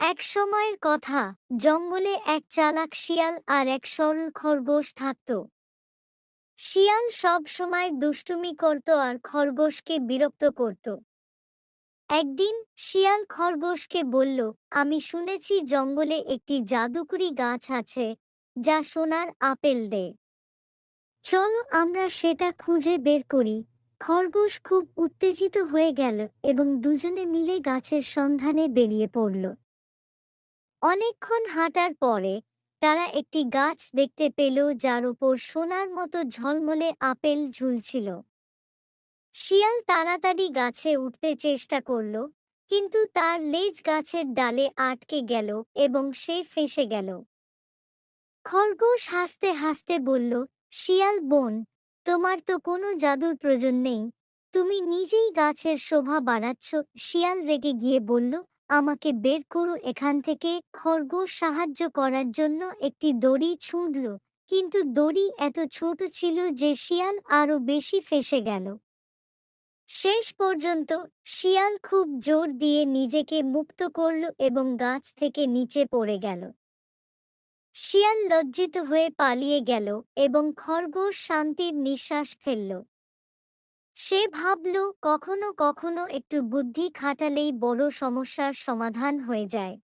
এক সময়ের কথা, জঙ্গলে এক চালাক শিয়াল আর এক সরল খরগোশ থাকত। শিয়াল সব সময় দুষ্টুমি করত আর খরগোশকে বিরক্ত করত। একদিন শিয়াল খরগোশকে বলল, আমি শুনেছি জঙ্গলে একটি জাদুকরি গাছ আছে, যা সোনার আপেল দেয় চলো আমরা সেটা খুঁজে বের করি। খরগোশ খুব উত্তেজিত হয়ে গেল এবং দুজনে মিলে গাছের সন্ধানে বেরিয়ে পড়ল। অনেকক্ষণ হাঁটার পরে তারা একটি গাছ দেখতে পেল যার উপর সোনার মতো ঝলমলে আপেল ঝুলছিল। শিয়াল তাড়াতাড়ি গাছে উঠতে চেষ্টা করল, কিন্তু তার লেজ গাছের ডালে আটকে গেল এবং সে ফেঁসে গেল। খরগোশ হাসতে হাসতে বলল, শিয়াল বোন, তোমার তো কোনো জাদুর প্রয়োজন নেই। তুমি নিজেই গাছের শোভা বাড়াচ্ছ। শিয়াল রেগে গিয়ে বলল আমাকে বের করো এখান থেকে। খরগোশ সাহায্য করার জন্য একটি দড়ি ছুঁড়ল, কিন্তু দড়ি এত ছোট ছিল যে শিয়াল আরও বেশি ফেসে গেল। শেষ পর্যন্ত শিয়াল খুব জোর দিয়ে নিজেকে মুক্ত করল এবং গাছ থেকে নিচে পড়ে গেল। শিয়াল লজ্জিত হয়ে পালিয়ে গেল এবং খরগোশ শান্তির নিঃশ্বাস ফেলল। সে ভাবল কখনো কখনো একটু বুদ্ধি খাটালেই বড় সমস্যার সমাধান হয়ে যায়।